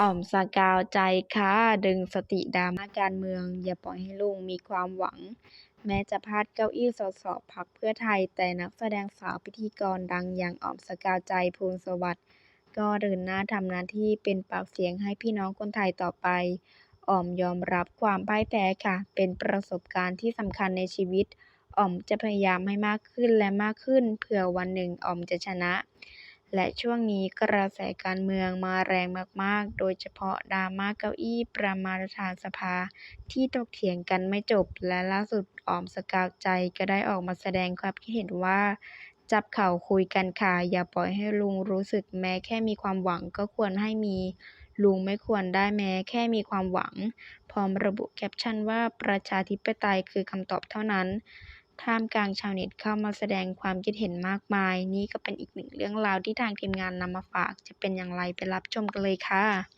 อ่อมสกาวใจค่ะ ดึงสติดราม่าการเมือง อย่าปล่อยให้ลุงมีความหวัง แม้จะพลาดเก้าอี้สสพรรคเพื่อไทย แต่นักแสดงสาวพิธีกรดังอย่างอ่อมสกาวใจภูลสวัสดิ์ก็เดินหน้าทำหน้าที่เป็นปากเสียงให้พี่น้องคนไทยต่อไปอ่อมยอมรับความพ่ายแพ้ค่ะ เป็นประสบการณ์ที่สำคัญในชีวิตอ่อมจะพยายามให้มากขึ้นและมากขึ้น เผื่อวันหนึ่งอ่อมจะชนะ และช่วงนี้กระแสการเมืองมาแรงมาก ๆ โดยเฉพาะดราม่าเก้าอี้ประธานสภาที่ถกเถียงกันไม่จบ และล่าสุดออมสกาวใจก็ได้ออกมาแสดงความคิดเห็นว่า จับเข่าคุยกันค่ะ อย่าปล่อยให้ลุงรู้สึกแม้แค่มีความหวังก็ควรให้มี ลุงไม่ควรได้แม้แค่มีความหวัง พร้อมระบุแคปชั่นว่าประชาธิปไตยคือคำตอบเท่านั้น ท่ามกลางชาวเน็ตเข้ามาแสดงความคิดเห็นมากมาย นี่ก็เป็นอีกหนึ่งเรื่องราวที่ทางทีมงานนำมาฝาก จะเป็นอย่างไรไปรับชมกันเลยค่ะ